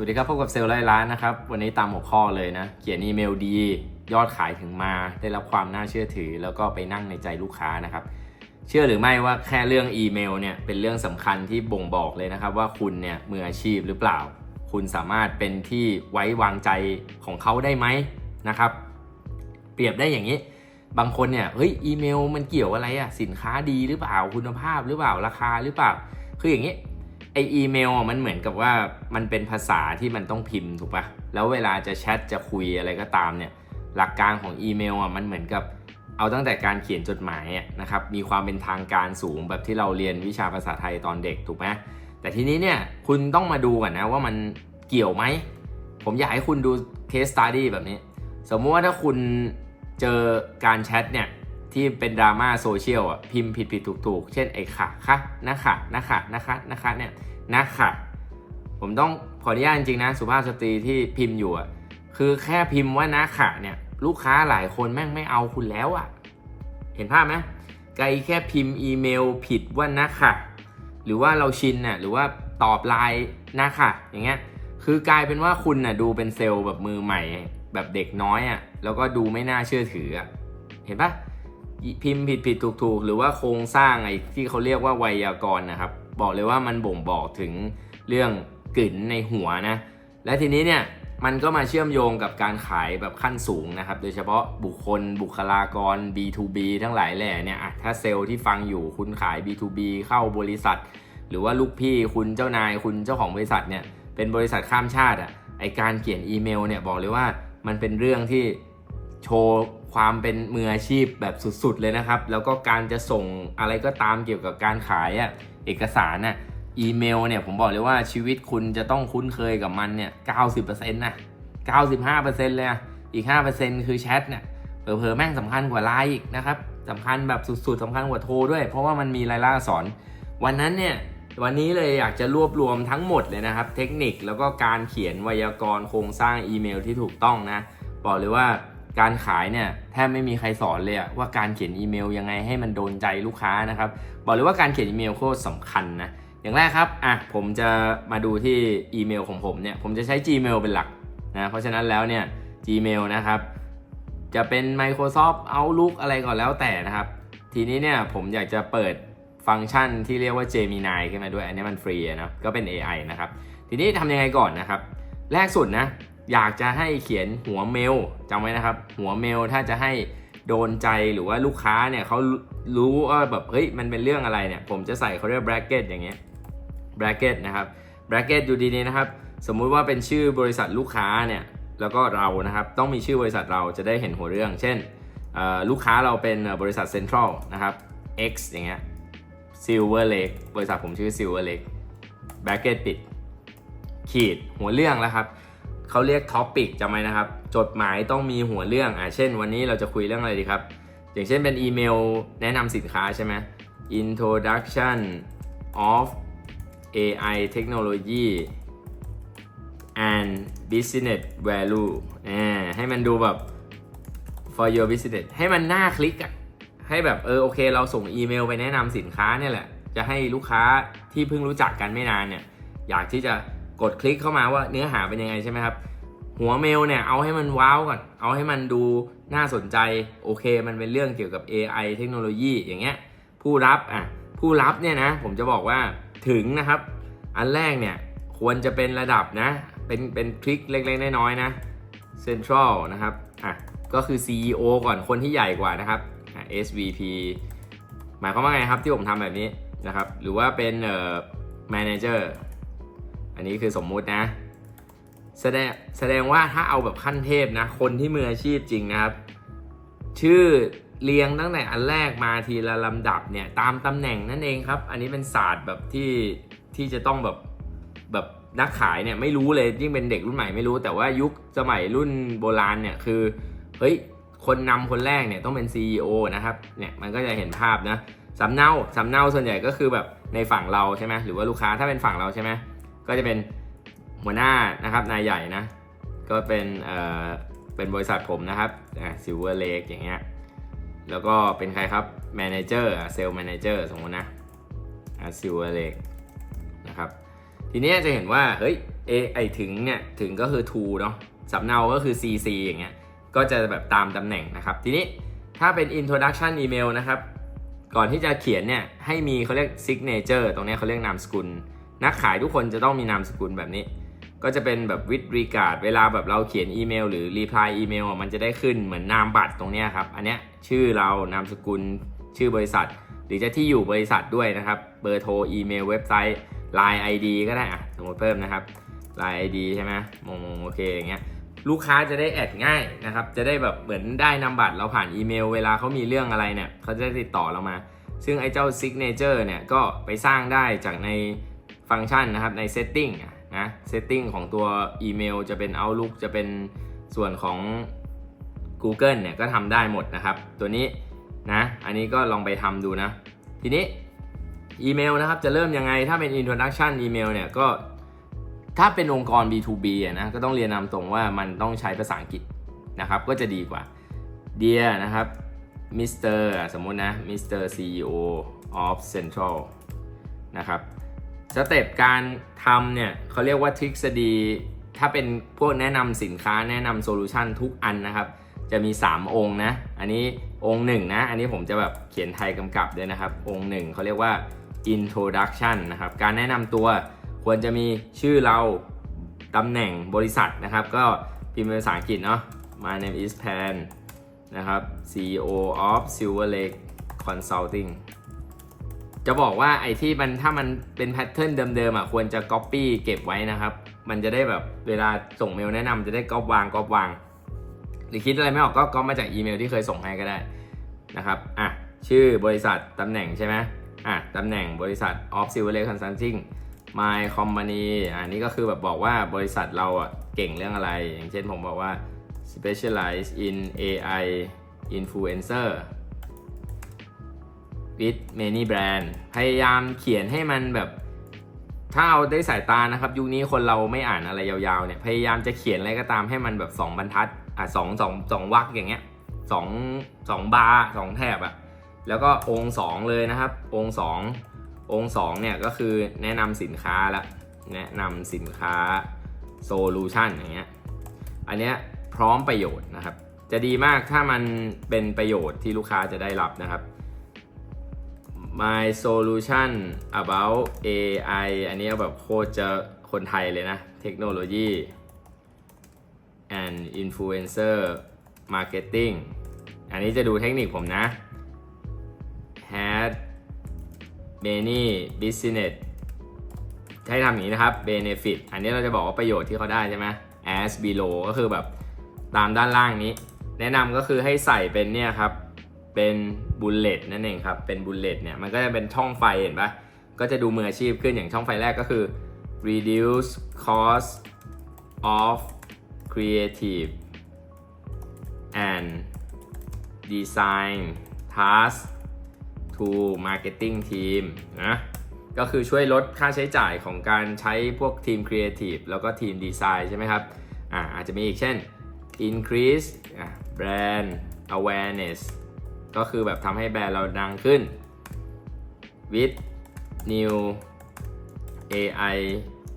วัสดีครับพบกับเซลล์ไร้ล้านนะครับ วันนี้ตามหัวข้อเลยนะ เขียนอีเมลดี ยอดขายถึงมา ได้รับความน่าเชื่อถือ แล้วก็ไปนั่งในใจลูกค้านะครับ เชื่อหรือไม่ว่าแค่เรื่องอีเมลเนี่ยเป็นเรื่องสำคัญที่บ่งบอกเลยนะครับ ว่าคุณเนี่ยมืออาชีพหรือเปล่า คุณสามารถเป็นที่ไว้วางใจของเขาได้ไหมนะครับ เปรียบได้อย่างนี้ บางคนเนี่ยเฮ้ยอีเมลมันเกี่ยวอะไรอะสินค้าดีหรือเปล่าคุณภาพหรือเปล่าราคาหรือเปล่า คืออย่างนี้ ออีเมลอะมันเหมือนกับว่ามันเป็นภาษาที่มันต้องพิมพ์ถูกปะแล้วเวลาจะแชทจะคุยอะไรก็ตามเนี่ย หลักการของอีเมลอะมันเหมือนกับเอาตั้งแต่การเขียนจดหมายนะครับ มีความเป็นทางการสูงแบบที่เราเรียนวิชาภาษาไทยตอนเด็กถูกไหมแต่ทีนี้เนี่ยคุณต้องมาดูก่อนนะว่ามันเกี่ยวไหม ผมอยากให้คุณดู case study แบบนี้ สมมติว่าถ้าคุณเจอการแชทเนี่ย ที่เป็นดราม่าโซเชียลอะพิมพ์ผิดผิดถูกถูกเช่นไอ้ค่ะค่ะนะคะนะคะนะคะนะคะเนี่ยนะคะผมต้องขออนุญาตจริงๆนะสุภาพสตรีที่พิมพ์อยู่อะคือแค่พิมพ์ว่านะคะเนี่ยลูกค้าหลายคนแม่งไม่เอาคุณแล้วอะ เห็นภาพไหมไกลแค่พิมพ์อีเมลผิดว่านะคะหรือว่าเราชินน่ะหรือว่าตอบไลน์นะคะอย่างเงี้ยคือกลายเป็นว่าคุณน่ะดูเป็นเซลล์แบบมือใหม่ แบบเด็กน้อยอะแล้วก็ดูไม่น่าเชื่อถืออะเห็นปะ พิมพ์ผิดผิดถูกถูกหรือว่าโครงสร้างไอ้ที่เขาเรียกว่าไวยากรณ์นะครับ บอกเลยว่ามันบ่งบอกถึงเรื่องกลิ่นในหัวนะ และทีนี้เนี่ยมันก็มาเชื่อมโยงกับการขายแบบขั้นสูงนะครับ โดยเฉพาะบุคคลบุคลากร B2B ทั้งหลายแหล่เนี่ยถ้าเซลล์ที่ฟังอยู่คุณขาย B2B เข้าบริษัท หรือว่าลูกพี่คุณเจ้านายคุณเจ้าของบริษัทเนี่ยเป็นบริษัทข้ามชาติอะไอการเขียนอีเมลเนี่ยบอกเลยว่ามันเป็นเรื่องที่โชว์ ความเป็นมืออาชีพแบบสุดๆเลยนะครับ แล้วก็การจะส่งอะไรก็ตามเกี่ยวกับการขายอะเอกสารน่ะอีเมลเนี่ยผมบอกเลยว่าชีวิตคุณจะต้องคุ้นเคยกับมันเนี่ย90%นะ95%เลยอะอีก5%คือแชทเนี่ยเผลอๆแม่งสำคัญกว่าไลน์อีกนะครับสำคัญแบบสุดๆสำคัญกว่าโทรด้วย เพราะว่ามันมีรายละอักษร วันนั้นเนี่ยวันนี้เลยอยากจะรวบรวมทั้งหมดเลยนะครับ เทคนิคแล้วก็การเขียนไวยากรณ์โครงสร้างอีเมลที่ถูกต้องนะ บอกเลยว่า การขายเนี่ยแทบไม่มีใครสอนเลยอะว่าการเขียนอีเมลยังไงให้มันโดนใจลูกค้านะครับบอกเลยว่าการเขียนอีเมลโคตรสำคัญนะอย่างแรกครับอะผมจะมาดูที่อีเมลของผมเนี่ยผมจะใช้ Gmail เป็นหลักนะเพราะฉะนั้นแล้วเนี่ย Gmail นะครับจะเป็น Microsoft Outlook อะไรก็แล้วแต่นะครับ ทีนี้เนี่ยผมอยากจะเปิดฟังก์ชันที่เรียกว่า Gemini ขึ้นมาด้วย อันนี้มันฟรีนะก็เป็น AI นะครับ ทีนี้ทำยังไงก่อนนะครับ แรกสุดนะ อยากจะให้เขียนหัวเมลจำไว้นะครับ หัวเมลถ้าจะให้โดนใจหรือว่าลูกค้าเนี่ยเขารู้ว่าแบบเฮ้ยมันเป็นเรื่องอะไรเนี่ย ผมจะใส่เขาเรียก bracket อย่างเงี้ย bracket นะครับ bracket อยู่ดีๆนะครับ สมมุติว่าเป็นชื่อบริษัทลูกค้าเนี่ยแล้วก็เรานะครับต้องมีชื่อบริษัทเราจะได้เห็นหัวเรื่อง เช่นลูกค้าเราเป็นบริษัท Central นะครับ X อย่างเงี้ย Silver Lake บริษัทผมชื่อ Silver Lake bracket ปิด ขีดหัวเรื่องแล้วครับ เขาเรียกท็อปิกจำไว้นะครับ จดหมายต้องมีหัวเรื่องอะเช่น วันนี้เราจะคุยเรื่องอะไรดีครับ อย่างเช่นเป็นอีเมลแนะนำสินค้าใช่ไหม introduction of AI technology and business value อ่าให้มันดูแบบ for your business ให้มันน่าคลิกอะให้แบบเออโอเค เราส่งอีเมลไปแนะนำสินค้าเนี่ยแหละ จะให้ลูกค้าที่เพิ่งรู้จักกันไม่นานเนี่ยอยากที่จะ กดคลิกเข้ามาว่าเนื้อหาเป็นยังไงใช่ไหมครับ หัวเมลเนี่ยเอาให้มันว้าวก่อน เอาให้มันดูน่าสนใจ โอเค มันเป็นเรื่องเกี่ยวกับ AI เทคโนโลยีอย่างเงี้ย ผู้รับอะ ผู้รับเนี่ยนะ ผมจะบอกว่าถึงนะครับ อันแรกเนี่ยควรจะเป็นระดับนะ เป็นเป็นทริคเล็กๆน้อยๆนะ Central นะครับ อะ ก็คือ CEO ก่อนคนที่ใหญ่กว่านะครับอะ SVP หมายความว่าไงครับที่ผมทำแบบนี้นะครับ หรือว่าเป็นเอ่อ Manager อันนี้คือสมมุตินะ แสดงแสดงว่าถ้าเอาแบบขั้นเทพนะ คนที่มืออาชีพจริงนะครับ ชื่อเรียงตั้งแต่อันแรกมาทีละลำดับเนี่ยตามตำแหน่งนั่นเองครับ อันนี้เป็นศาสตร์แบบที่ที่จะต้องแบบแบบนักขายเนี่ยไม่รู้เลยยิ่งเป็นเด็กรุ่นใหม่ไม่รู้ แต่ว่ายุคสมัยรุ่นโบราณเนี่ยคือเฮ้ยคนนำคนแรกเนี่ยต้องเป็น CEO นะครับเนี่ยมันก็จะเห็นภาพนะสำเนาสำเนาส่วนใหญ่ก็คือแบบในฝั่งเราใช่ไหมหรือว่าลูกค้าถ้าเป็นฝั่งเราใช่ไหม ก็จะเป็นหัวหน้านะครับนายใหญ่นะ ก็เป็นเอ่อเป็นบริษัทผมนะครับอ่าซิลเวอร์เลกอย่างเงี้ยแล้วก็เป็นใครครับแมเนเจอร์เซลล์แมเนเจอร์สมมตินะซิลเวอร์เลกนะครับทีนี้จะเห็นว่าเฮ้ย a ไอถึงเนี่ยถึงก็คือ to เนาะสำเนาก็คือ cc อย่างเงี้ยก็จะแบบตามตำแหน่งนะครับ ทีนี้ถ้าเป็น introduction email นะครับ ก่อนที่จะเขียนเนี่ยให้มีเขาเรียก signature ตรงนี้เขาเรียกนามสกุล นักขายทุกคนจะต้องมีนามสกุลแบบนี้ ก็จะเป็นแบบ with regard เวลาแบบเราเขียนอีเมล หรือ reply อีเมลอะมันจะได้ขึ้นเหมือนนามบัตรตรงเนี้ยครับ อันเนี้ยชื่อเรานามสกุลชื่อบริษัท หรือจะที่อยู่บริษัทด้วยนะครับเบอร์โทรอีเมลเว็บไซต์ Line ID ก็ได้อะสมมติเพิ่มนะครับ Line ID ใช่ไหมมงโอเคอย่างเงี้ยลูกค้าจะได้แอดง่ายนะครับ จะได้แบบเหมือนได้นามบัตรเราผ่านอีเมล เวลาเขามีเรื่องอะไรเนี่ยเขาจะได้ติดต่อเรามา ซึ่งไอ้เจ้า signature เนี่ยก็ไปสร้างได้จากใน ฟังก์ชันนะครับใน setting นะ setting ของตัวอีเมลจะเป็น Outlook จะเป็นส่วนของ Google เนี่ยก็ทำได้หมดนะครับ ตัวนี้นะอันนี้ก็ลองไปทำดูนะ ทีนี้อีเมลนะครับจะเริ่มยังไงถ้าเป็น introduction อีเมลเนี่ยก็ถ้าเป็นองค์กร B2B อะนะก็ต้องเรียนนำตรงว่ามันต้องใช้ภาษาอังกฤษนะครับก็จะดีกว่า Dear นะครับ Mr. สมมุตินะ Mr. CEO of Central นะครับ สเต็ปการทำเนี่ยเขาเรียกว่าทฤษฎี ถ้าเป็นพวกแนะนำสินค้าแนะนำโซลูชันทุกอันนะครับ จะมี 3 องค์นะ อันนี้องค์หนึ่งนะ อันนี้ผมจะแบบเขียนไทยกำกับด้วยนะครับ องค์หนึ่งเขาเรียกว่า introduction นะครับ การแนะนำตัวควรจะมีชื่อเราตำแหน่งบริษัทนะครับ ก็พิมพ์เป็นภาษาอังกฤษเนาะ My name is Pan นะครับ CEO of Silver Lake Consulting จะบอกว่าไอ้ที่มันถ้ามันเป็นแพทเทิร์นเดิมๆอะควรจะ Copy เก็บไว้นะครับ มันจะได้แบบเวลาส่งเมลแนะนำจะได้ก๊อปวางก๊อปวาง หรือคิดอะไรไม่ออกก็ก๊อปมาจากอีเมลที่เคยส่งให้ก็ได้นะครับอะชื่อบริษัทตำแหน่งใช่ไหมอะตำแหน่งบริษัท of Silver Lake Consulting My Company อันนี้ก็คือแบบบอกว่าบริษัทเราอะเก่งเรื่องอะไร อย่างเช่นผมบอกว่า specialize in AI influencer with many brand พยายามเขียนให้มันแบบถ้าเอาได้สายตานะครับ ยุคนี้คนเราไม่อ่านอะไรยาวๆเนี่ยพยายามจะเขียนอะไรก็ตามให้มันแบบ 2 บรรทัดอะสองสองสองวรรคอย่างเงี้ยสองสองบาร์สองแถบอะแล้วก็องค์สองเลยนะครับ องค์สององค์สองเนี่ยก็คือแนะนำสินค้าละแนะนำสินค้าโซลูชันอย่างเงี้ยอันเนี้ยพร้อมประโยชน์นะครับ จะดีมากถ้ามันเป็นประโยชน์ที่ลูกค้าจะได้รับนะครับ My solution about AI อันนี้แบบโคตรจะคนไทยเลยนะ เทคโนโลยี and influencer marketing อันนี้จะดูเทคนิคผมนะ had many business ให้ทำอย่างนี้นะครับ benefit อันนี้เราจะบอกว่าประโยชน์ที่เขาได้ใช่ไหม as below ก็คือแบบตามด้านล่างนี้ แนะนำก็คือให้ใส่เป็นเนี่ยครับ เป็นบุลเลตนั่นเองครับ เป็นบุลเลตเนี่ยมันก็จะเป็นช่องไฟเห็นปะก็จะดูมืออาชีพขึ้นอย่างช่องไฟแรกก็คือ reduce cost of creative and design task to marketing team นะก็คือช่วยลดค่าใช้จ่ายของการใช้พวกทีม Creative แล้วก็ทีม Design ใช่ไหมครับอ่าอาจจะมีอีกเช่น increase brand awareness ก็คือแบบทำให้แบรนด์เราดังขึ้น with new AI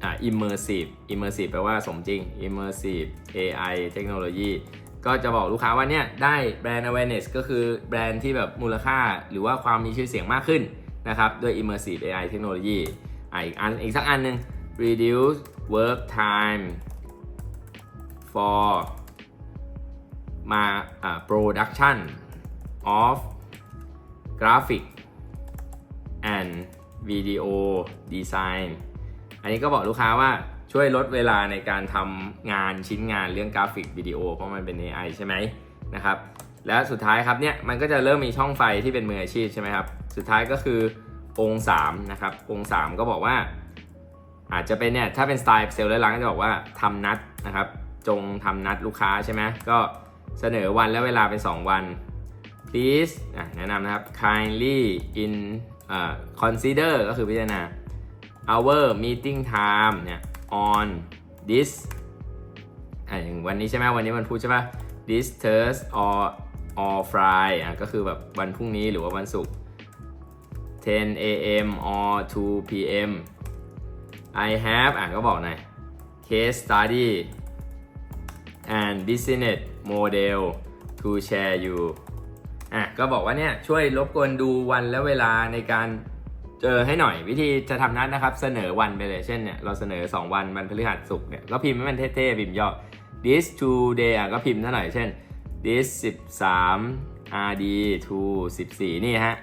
อ่า immersive immersive แปลว่าสมจริง immersive AI เทคโนโลยีก็จะบอกลูกค้าว่าเนี่ยได้แบรนด์ awareness ก็คือแบรนด์ที่แบบมูลค่าหรือว่าความมีชื่อเสียงมากขึ้นนะครับด้วย immersive AI เทคโนโลยีอะอีกอันอีกสักอันหนึ่ง reduce work time for มาอ่า production of graphic and video design อันนี้ก็บอกลูกค้าว่าช่วยลดเวลาในการทำงานชิ้นงานเรื่องกราฟิกวิดีโอเพราะมันเป็น AI ใช่ไหมนะครับ และสุดท้ายครับเนี่ยมันก็จะเริ่มมีช่องไฟที่เป็นมืออาชีพใช่ไหมครับ สุดท้ายก็คือองค์3นะครับ องค์ 3 ก็บอกว่า อาจจะเป็นเนี่ยถ้าเป็นสไตล์เซลล์และร้านก็จะบอกว่าทำนัดนะครับ จงทำนัดลูกค้าใช่ไหมก็เสนอวันและเวลาเป็น 2 วัน please แนะนำนะครับ kindly in consider ก็คือพิจารณา our meeting time เนี่ย on this อะอย่างวันนี้ใช่ไหมวันนี้วันพุธใช่ปะ this Thursday or or Friday อะก็คือแบบวันพรุ่งนี้หรือว่าวันศุกร์10 a.m. or 2 p.m. I have อะก็บอกหน่อย case study and business model to share you อะก็บอกว่าเนี่ยช่วยรบกวนดูวันและเวลาในการเจอให้หน่อยวิธีจะทำนัดนะครับ เสนอวันไปเลยเช่นเนี่ยเราเสนอ 2 วันวันพฤหัสศุกร์เนี่ยก็พิมพ์ให้มันเท่ๆพิมพ์ย่อ this today อะก็พิมพ์เท่าไหร่เช่น this 13 rd to 14 นี่ฮะ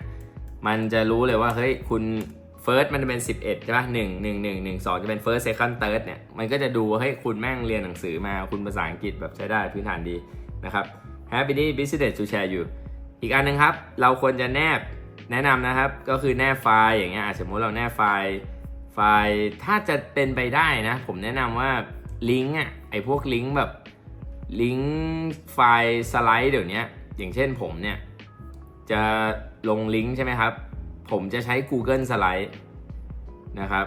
มันจะรู้เลยว่าเฮ้ยคุณ first มันจะเป็น 11ใช่ป่ะ1 1 1 1 2จะเป็น first second third เนี่ยมันก็จะดูว่าเฮ้ยคุณแม่งเรียนหนังสือมาคุณภาษาอังกฤษแบบใช้ได้พื้นฐานดีนะครับ happy business to share you อีกอันหนึงครับ เราควรจะแนบแนะนำนะครับ ก็คือแนบไฟล์อย่างเงี้ยอะสมมติเราแนบไฟล์ไฟล์ถ้าจะเป็นไปได้นะ ผมแนะนำว่าลิงก์อะไอพวกลิงก์แบบลิงก์ไฟล์สไลด์เดี๋ยวนี้อย่างเช่นผมเนี่ย จะลงลิงก์ใช่ไหมครับ ผมจะใช้ Google Slide นะครับ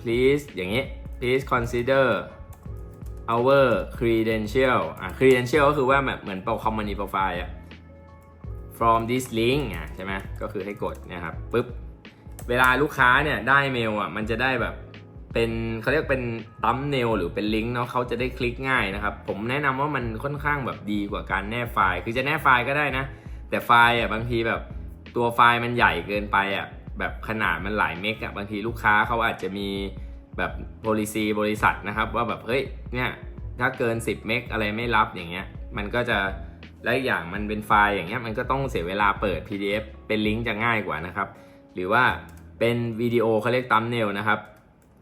please อย่างนี้ please consider our credential อะ credential ก็คือว่าแบบเหมือนโปร company profile อะ from this link อะใช่ไหมก็คือให้กดนะครับปุ๊บเวลาลูกค้าเนี่ยได้เมลอะมันจะได้แบบเป็นเขาเรียกเป็นตัมเนลหรือเป็นลิงก์เนาะเขาจะได้คลิกง่ายนะครับ ผมแนะนำว่ามันค่อนข้างแบบดีกว่าการแนบไฟล์ คือจะแนบไฟล์ก็ได้นะ แต่ไฟล์อะบางทีแบบตัวไฟล์มันใหญ่เกินไปอะแบบขนาดมันหลายเมกอะบางทีลูกค้าเขาอาจจะมีแบบ policy บริษัทนะครับ ว่าแบบเฮ้ยเนี่ยถ้าเกิน 10 เมกอะไรไม่รับอย่างเงี้ยมันก็จะ และอย่างมันเป็นไฟล์อย่างเงี้ยมันก็ต้องเสียเวลาเปิด PDF เป็นลิงก์จะง่ายกว่านะครับ หรือว่าเป็นวิดีโอเขาเรียกตัมเนลนะครับ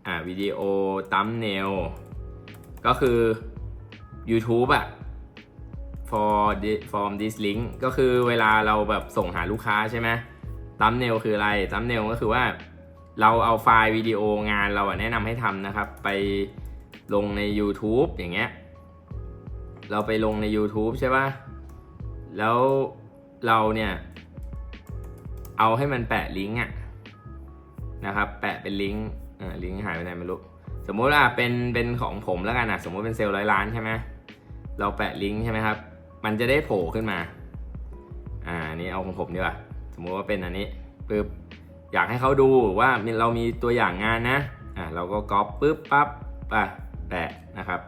อ่าวิดีโอตัมเนลก็คือ YouTube อะ for from this link ก็คือเวลาเราแบบส่งหาลูกค้าใช่ไหมตัมเนลคืออะไรตัมเนลก็คือว่าเราเอาไฟล์วิดีโองานเราแนะนำให้ทำนะครับ ไปลงใน YouTube อย่างเงี้ย เราไปลงใน YouTube ใช่ป่ะ แล้วเราเนี่ยเอาให้มันแปะลิงก์อะนะครับ แปะเป็นลิงก์ลิงก์หายไปไหนไม่รู้ สมมุติว่าเป็นเป็นของผมแล้วกันนะสมมุติเป็นเซลล์ร้อยล้านใช่ไหมเราแปะลิงก์ใช่ไหมครับ มันจะได้โผล่ขึ้นมา อ่านนี้เอาของผมดีกว่า สมมุติว่าเป็นอันนี้ปึ๊บอยากให้เขาดูว่าเรามีตัวอย่างงานนะ อ่าเราก็ก๊อปปึ๊บปั๊บอะแปะนะครับ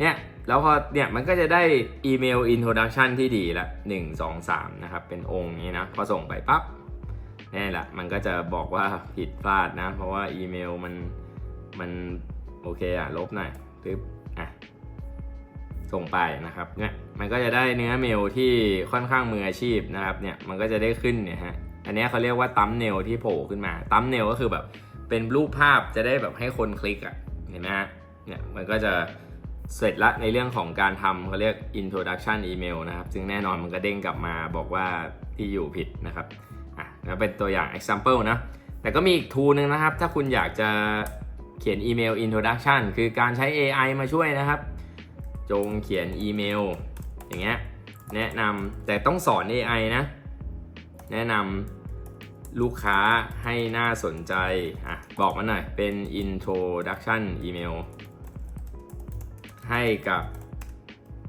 เนี่ย แล้วพอเนี่ยมันก็จะได้อีเมล introduction ที่ดีละ1 2 3นะครับ เป็นองค์นี้นะ พอส่งไปปั๊บนี่แหละ มันก็จะบอกว่าผิดพลาดนะ เพราะว่าอีเมลมันมันโอเคอะลบหน่อยปึ๊บอะส่งไปนะครับเนี่ยมันก็จะได้เนื้อเมลที่ค่อนข้างมืออาชีพนะครับเนี่ยมันก็จะได้ขึ้นเนี่ยฮะอันนี้เขาเรียกว่าตั้มเนลที่โผล่ขึ้นมาตั้มเนลก็คือแบบเป็นรูปภาพจะได้แบบให้คนคลิกอะ่ะเห็นไหมฮะเนี่ยมันก็จะ เสร็จละในเรื่องของการทำเขาเรียก introduction email นะครับ ซึ่งแน่นอนมันก็เด้งกลับมาบอกว่าที่อยู่ผิดนะครับอะแล้วเป็นตัวอย่าง example นะ แต่ก็มีอีกทูนึงนะครับ ถ้าคุณอยากจะเขียนอีเมล introduction คือการใช้ AI มาช่วยนะครับ จงเขียนอีเมล อย่างเงี้ยแนะนำแต่ต้องสอน AI นะ แนะนำลูกค้าให้น่าสนใจอะบอกมาหน่อยเป็น introduction email ให้กับ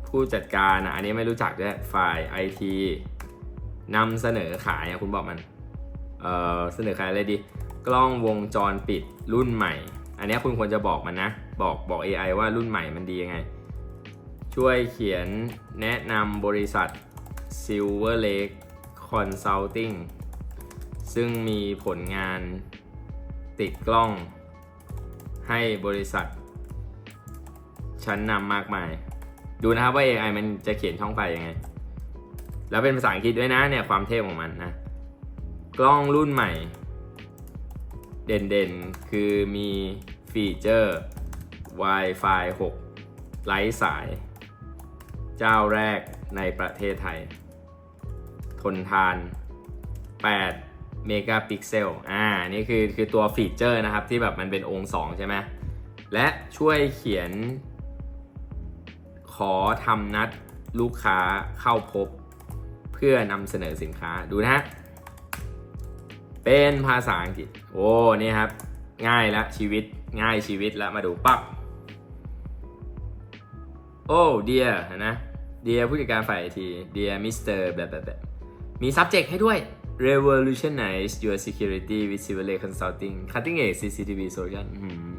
ผู้จัดการอะอันนี้ไม่รู้จักด้วยฝ่าย IT นำเสนอขายอะคุณบอกมันเเสนอขายอะไรดี กล้องวงจรปิดรุ่นใหม่ อันนี้คุณควรจะบอกมันนะ บอกบอก AI ว่ารุ่นใหม่มันดียังไง ช่วยเขียนแนะนำบริษัท Silver Lake Consulting ซึ่งมีผลงานติดกล้องให้บริษัท ชั้นนำมากมาย ดูนะครับว่า AI มันจะเขียนช่องไฟยังไง แล้วเป็นภาษาอังกฤษด้วยนะเนี่ยความเท่ของมันนะ กล้องรุ่นใหม่ เด่นๆ คือมีฟีเจอร์ Wi-Fi 6 ไร้สาย เจ้าแรกในประเทศไทย ทนทาน 8 เมกะพิกเซล อ่า นี่คือคือตัวฟีเจอร์นะครับที่แบบมันเป็นองค์ 2 ใช่ไหมและช่วยเขียน ขอทำนัดลูกค้าเข้าพบ เพื่อนำเสนอสินค้าดูนะฮะเป็นภาษาอังกฤษ โอ้นี่ครับ ง่ายละชีวิตง่ายชีวิตแล้วมาดูปั๊บโอ้เดียนะเดียผู้จัดการฝ่ายไอทีเดียมิสเตอร์แบบแบบแบบมี subject ให้ด้วย revolutionize your security with Silver Lake Consulting cutting edge CCTV solution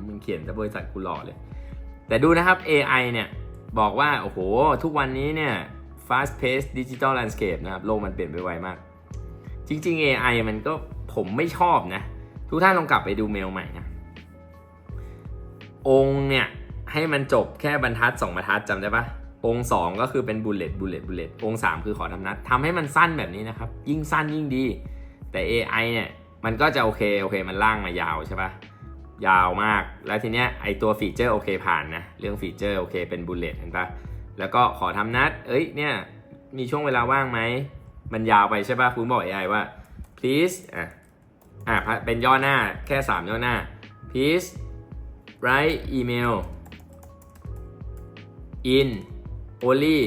มึงเขียนแต่บริษัทกูหล่อเลย แต่ดูนะครับ AI เนี่ย บอกว่า โอ้โห ทุกวันนี้เนี่ย fast paced digital landscape นะครับ โลกมันเปลี่ยนไปไวมาก จริง ๆ AI มันก็ผมไม่ชอบนะ ทุกท่านลองกลับไปดูเมลใหม่นะ องเนี่ยให้มันจบแค่บรรทัด 2 บรรทัดจำได้ปะองค์2ก็คือเป็นบุลเลตบุลเลตบุลเลตองค์3คือขอทำนัดทำให้มันสั้นแบบนี้นะครับ ยิ่งสั้นยิ่งดี แต่ AI เนี่ย มันก็จะโอเค โอเค มันล่างมายาวใช่ปะ ยาวมาก แล้วทีเนี้ยไอตัวฟีเจอร์โอเคผ่านนะ เรื่องฟีเจอร์โอเคเป็นบุลเลตเห็นปะแล้วก็ขอทำนัด เอ้ยเนี่ยมีช่วงเวลาว่างไหม มันยาวไปใช่ปะคุณบอก AI ว่า please อะอะเป็นย่อหน้าแค่ 3 ย่อหน้า please write email in only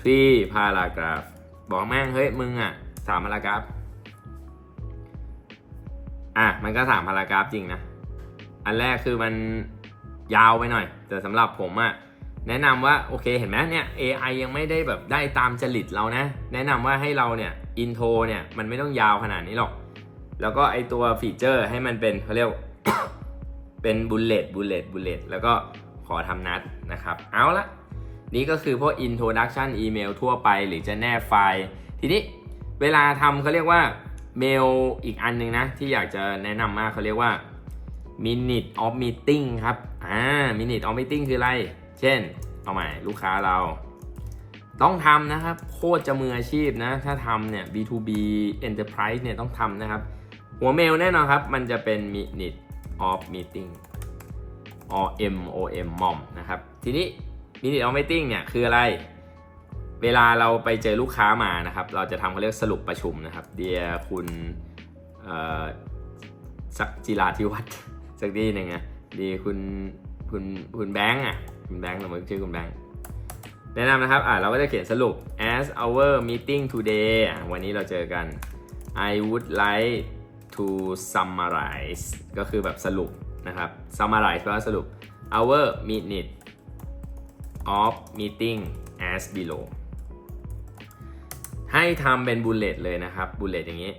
three paragraph บอกแม่งเฮ้ยมึงอะสามพารากราฟ อะมันก็สามพารากราฟจริงนะ อันแรกคือมันยาวไปหน่อย แต่สำหรับผมอะแนะนำว่าโอเคเห็นไหมเนี่ย AI ยังไม่ได้แบบได้ตามจริตเรานะ แนะนำว่าให้เราเนี่ยอินโทรเนี่ยมันไม่ต้องยาวขนาดนี้หรอก แล้วก็ไอตัวฟีเจอร์ให้มันเป็นเขาเรียกเป็นบุลเลตบุลเลตบุลเลตแล้วก็ขอทำนัดนะครับ เอาละนี่ก็คือพวก introduction email ทั่วไปหรือจะแนบไฟล์ ทีนี้เวลาทำเขาเรียกว่า เมลอีกอันหนึงนะ ที่อยากจะแนะนำมากเขาเรียกว่า minute of meeting ครับ อ่า minute of meeting คืออะไร เช่น เอาใหม่ลูกค้าเรา ต้องทำนะครับ โคตรจะมืออาชีพนะ ถ้าทำเนี่ย B2B enterprise เนี่ยต้องทำนะครับ หัวเมลแน่นอนครับ มันจะเป็น minute of meeting or MOM mom นะครับ ทีนี้ minute of meeting เนี่ยคืออะไร เวลาเราไปเจอลูกค้ามานะครับ เราจะทำเขาเรียกสรุปประชุมนะครับ เดียคุณสักจิราธิวัฒน์สักทีหนึ่งอะดีคุณคุณคุณแบงค์อะคุณแบงค์สมมติชื่อคุณแบงค์แนะนำนะครับอ่าเราก็จะเขียนสรุป as our meeting today วันนี้เราเจอกัน I would like to summarize ก็คือแบบสรุปนะครับ summarize แปลว่าสรุป our minute of meeting as below ให้ทำเป็นบุลเลตเลยนะครับบุลเลตอย่างนี้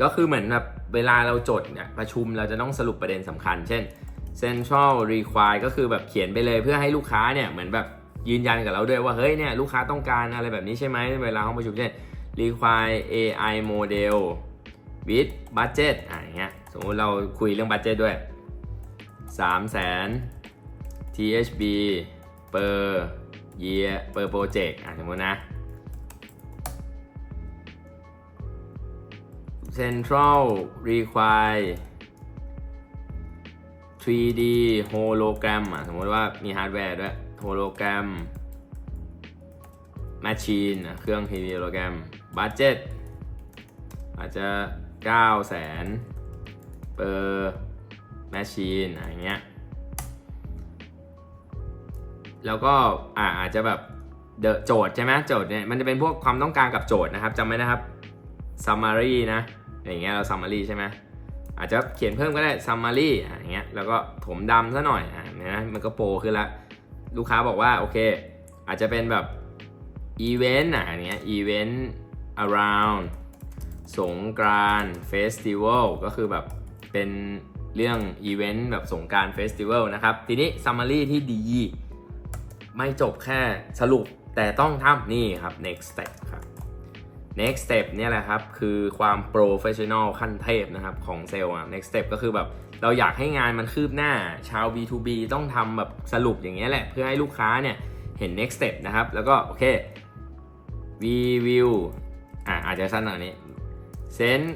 ก็คือเหมือนแบบเวลาเราจดเนี่ยประชุมเราจะต้องสรุปประเด็นสำคัญ เช่น central require ก็คือแบบเขียนไปเลยเพื่อให้ลูกค้าเนี่ยเหมือนแบบยืนยันกับเราด้วยว่าเฮ้ยเนี่ยลูกค้าต้องการอะไรแบบนี้ใช่ไหมเวลาห้องประชุมเช่น require AI model with budget อะอย่างเงี้ยสมมติเราคุยเรื่อง budget ด้วย 3 0 0 0 0 THB per year per project อะสมมตินะ Central require 3D hologram อะสมมติว่ามีฮาร์ดแวร์ด้วย hologram machine อะเครื่อง 3D hologram budget อาจจะ 9 0 0 0 0 per machine อะอย่างเงี้ย แล้วก็อ่าอาจจะแบบเดอะโจทย์ใช่ไหมโจทย์เนี่ยมันจะเป็นพวกความต้องการกับโจทย์นะครับจำไว้นะครับ summary นะ อย่างเงี้ยเรา summary ใช่ไหมอาจจะเขียนเพิ่มก็ได้ summary อะอย่างเงี้ยแล้วก็ถมดำซะหน่อยอะเนี่ยนะมันก็โปรขึ้นละลูกค้าบอกว่าโอเค อาจจะเป็นแบบ event อะอย่างเงี้ย event around สงกรานต์เฟสติวัลก็คือแบบเป็นเรื่องอีเวนต์แบบสงกรารเฟสติวัลนะครับ ทีนี้ summary ที่ดี ไม่จบแค่สรุปแต่ต้องทำนี่ครับ next step ครับ next step เนี่ยแหละครับ คือความ professional ขั้นเทพนะครับ ของเซลล์อะ next step ก็คือแบบเราอยากให้งานมันคืบหน้าชาว B2B ต้องทำแบบสรุปอย่างเงี้ยแหละ เพื่อให้ลูกค้าเนี่ยเห็น next step นะครับ แล้วก็โอเค we will อะอาจจะสั้นหน่อยนี้ send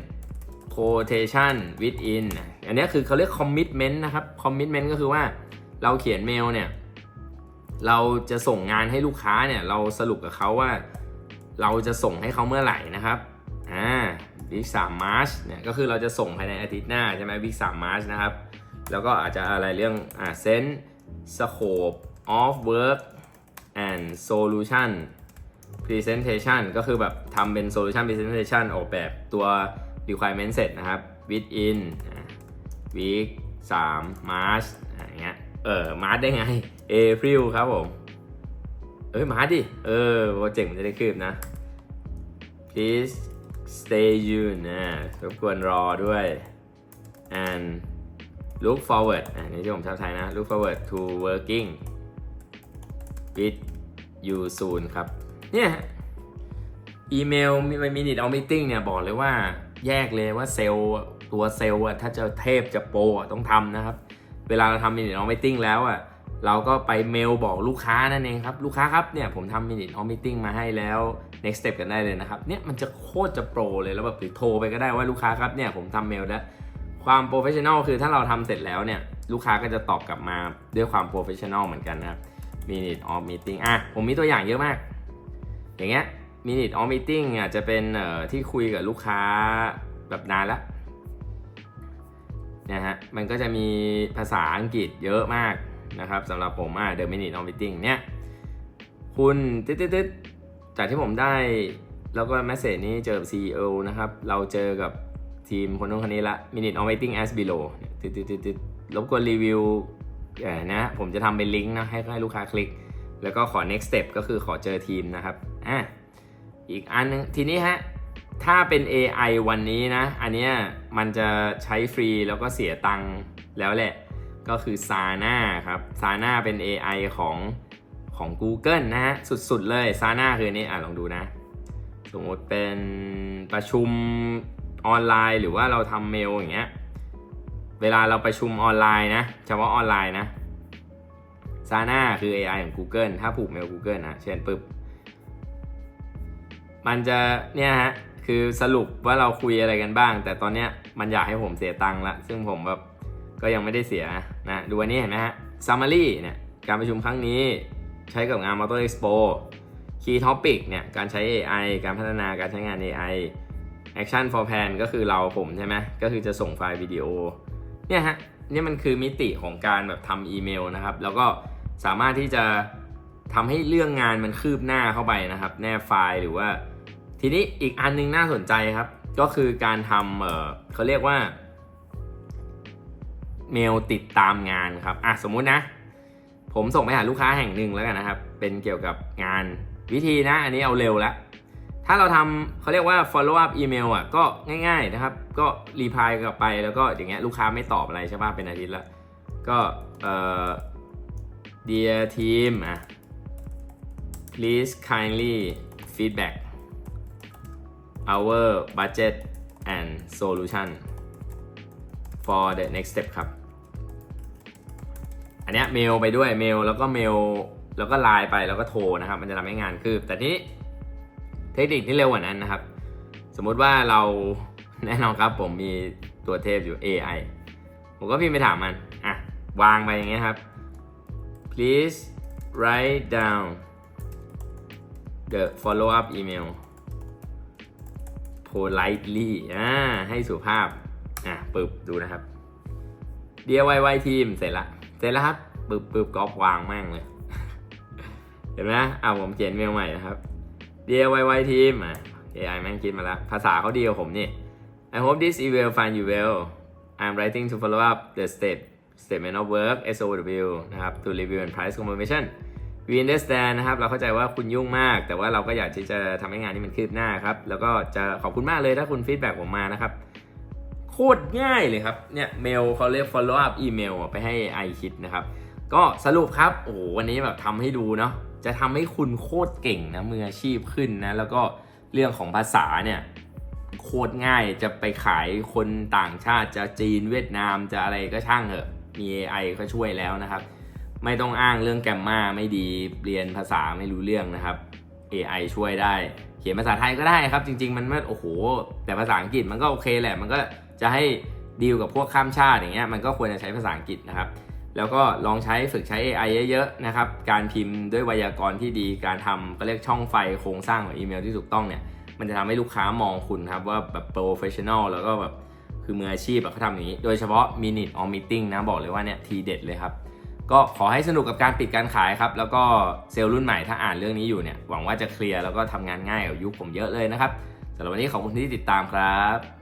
quotation within อันนี้คือเขาเรียก commitment นะครับ commitment ก็คือว่าเราเขียนเมลเนี่ย เราจะส่งงานให้ลูกค้าเนี่ย เราสรุปกับเขาว่า เราจะส่งให้เขาเมื่อไหร่นะครับอ่าวิกสามมาร์ชเนี่ยก็คือเราจะส่งภายในอาทิตย์หน้าใช่ไหมวิกสามมาร์ชนะครับ แล้วก็อาจจะอะไรเรื่องอ่า send scope of work and solution presentation ก็คือแบบทำเป็น solution presentation ออกแบบตัว requirement เสร็จนะครับ within อ่า week 3 March อย่างเงี้ยเออ March ได้ไง April ครับผม เอ้ย March ดิ เออโปรเจกต์มันจะได้คืบนะ please stay tuned นะรบกวนรอด้วย and look forward อันนี้ที่ผมชอบใช้นะ look forward to working with you soon ครับ เนี่ยอีเมลมีมินิทเอามิ팅เนี่ยบอกเลยว่าแยกเลยว่าเซลตัวเซลล์อะถ้าจะเทพจะโปรต้องทำนะครับ เวลาเราทำมินิทเอามิ팅แล้วอะ เราก็ไปเมลบอกลูกค้านั่นเองครับ ลูกค้าครับเนี่ยผมทำมินิทเอามิ팅มาให้แล้ว next step กันได้เลยนะครับ เนี่ยมันจะโคตรจะโปรเลยแล้วแบบหรือโทรไปก็ได้ว่าลูกค้าครับเนี่ยผมทำเมลแล้วความโปรเฟชชั่นอลคือถ้าเราทำเสร็จแล้วเนี่ยลูกค้าก็จะตอบกลับมาด้วยความโปรเฟชชั่นอลเหมือนกันนะครับ minute of meeting อะผมมีตัวอย่างเยอะมาก อย่างเงี้ย minute of meeting อะจะเป็นเอ่อที่คุยกับลูกค้าแบบนานแล้วนะฮะมันก็จะมีภาษาอังกฤษเยอะมาก นะครับสำหรับผมอะ the minute of meeting เนี่ยคุณตึ๊ดตึ๊ดติดจากที่ผมได้ แล้วก็แมสเซจนี้เจอกับ CEO นะครับ เราเจอกับทีมคนนู้นคนนี้ละ minute of meeting as below ตึ๊ดตึ๊ดตึ๊ดติดรบกวนรีวิวเนะผมจะทำเป็นลิงก์นะให้ให้ลูกค้าคลิก แล้วก็ขอ next step ก็คือขอเจอทีมนะครับอะอีกอันนึงทีนี้ฮะถ้าเป็น AI วันนี้นะ อันเนี้ยมันจะใช้ฟรีแล้วก็เสียตังค์แล้วแหละ ก็คือ Sana ครับ Sana เป็น AI ของของ Google นะฮะ สุดๆเลย Sana คืออนนี้อะลองดูนะ สมมติเป็นประชุมออนไลน์ หรือว่าเราทำเมลอย่างเงี้ย เวลาเราประชุมออนไลน์นะเฉพาะออนไลน์นะ Sana คือ AI ของ Google ถ้าผูกเมล Google นะ เช่นปึ๊บ มันจะเนี่ยฮะ คือสรุปว่าเราคุยอะไรกันบ้าง แต่ตอนเนี้ยมันอยากให้ผมเสียตังค์ละ ซึ่งผมแบบ ก็ยังไม่ได้เสียนะดูอันนี้เห็นไหมฮะ Summary เนี่ยการประชุมครั้งนี้ใช้กับงาน Motor Expo Key Topic เนี่ยการใช้ AI การพัฒนาการใช้งาน AI Action for Plan ก็คือเราผมใช่ไหมก็คือจะส่งไฟล์วิดีโอเนี่ยฮะนี่มันคือมิติของการแบบทำอีเมลนะครับ แล้วก็สามารถที่จะทำให้เรื่องงานมันคืบหน้าเข้าไปนะครับ แนบไฟล์หรือว่า ทีนี้อีกอันนึงน่าสนใจครับ ก็คือการทำเออเขาเรียกว่า เมลติดตามงานครับอะสมมุตินะ ผมส่งไปหาลูกค้าแห่งหนึ่งแล้วกันนะครับ เป็นเกี่ยวกับงานวิธีนะ อันนี้เอาเร็วแล้วถ้าเราทำเขาเรียกว่า follow up email อะก็ง่ายๆนะครับ ก็รีพายกลับไปแล้วก็อย่างเงี้ยลูกค้าไม่ตอบอะไรใช่ป่ะเป็นอาทิตย์ละก็เอ่อ dear team อะ please kindly feedback our budget and solution for the next step ครับ นเนี้ยเมลไปด้วยเมลแล้วก็เมลแล้วก็ไลน์ไปแล้วก็โทรนะครับ มันจะทำให้งานคืบ แต่ทีนี้เทคนิคที่เร็วกว่านั้นนะครับ สมมุติว่าเราแน่นอนครับผมมีตัวเทพอยู่ AI ผมก็พิมพ์ไปถามมันอะวางไปอย่างเงี้ยครับ please write down the follow up email politely อ่าให้สุภาพ อะปึบดูนะครับ DIY team เสร็จละ เสร็จแล้วครับปึบปึบก๊อปวางแม่งเลย เห็นไหมอะผมเขียนเมลใหม่นะครับ DIY team อะ AI แม่งคิดมาแล้ว ภาษาเขาดีกว่าผมนี่ I hope this email find you well I'm writing to follow up the state statement of work SOW นะครับ to review and price confirmation we understand นะครับ เราเข้าใจว่าคุณยุ่งมาก แต่ว่าเราก็อยากที่จะทำให้งานนี้มันคืบหน้าครับ แล้วก็จะขอบคุณมากเลยถ้าคุณฟีดแบ็กผมมานะครับ โคตรง่ายเลยครับ เนี่ยเมลเขาเรียก follow up email ไปให้ AI คิดนะครับ ก็สรุปครับ โอ้โหวันนี้แบบทำให้ดูเนาะ จะทำให้คุณโคตรเก่งนะมืออาชีพขึ้นนะ แล้วก็เรื่องของภาษาเนี่ยโคตรง่ายจะไปขายคนต่างชาติจะจีนเวียดนามจะอะไรก็ช่างเถอะ มี AI ก็ช่วยแล้วนะครับ ไม่ต้องอ้างเรื่องแกรมมาไม่ดีเรียนภาษาไม่รู้เรื่องนะครับ AI ช่วยได้ เขียนภาษาไทยก็ได้ครับ จริง ๆ มันไม่โอ้โห แต่ภาษาอังกฤษมันก็โอเคแหละมันก็ จะให้ดีลกับพวกข้ามชาติอย่างเงี้ยมันก็ควรจะใช้ภาษาอังกฤษนะครับ แล้วก็ลองใช้ฝึกใช้ AI เยอะๆนะครับ การพิมพ์ด้วยไวยากรณ์ที่ดี การทำก็เรียกช่องไฟโครงสร้างของอีเมลที่ถูกต้องเนี่ย มันจะทำให้ลูกค้ามองคุณครับว่าแบบโปรเฟชชั่นอลแล้วก็แบบคือมืออาชีพแบบเขาทำอย่างนี้ โดยเฉพาะ Minute or Meeting นะบอกเลยว่าเนี่ยทีเด็ดเลยครับ ก็ขอให้สนุกกับการปิดการขายครับ แล้วก็เซลล์รุ่นใหม่ถ้าอ่านเรื่องนี้อยู่เนี่ย หวังว่าจะเคลียร์แล้วก็ทำงานง่ายกว่ายุคผมเยอะเลยนะครับสำหรับวันนี้ขอบคุณที่ติดตามครับ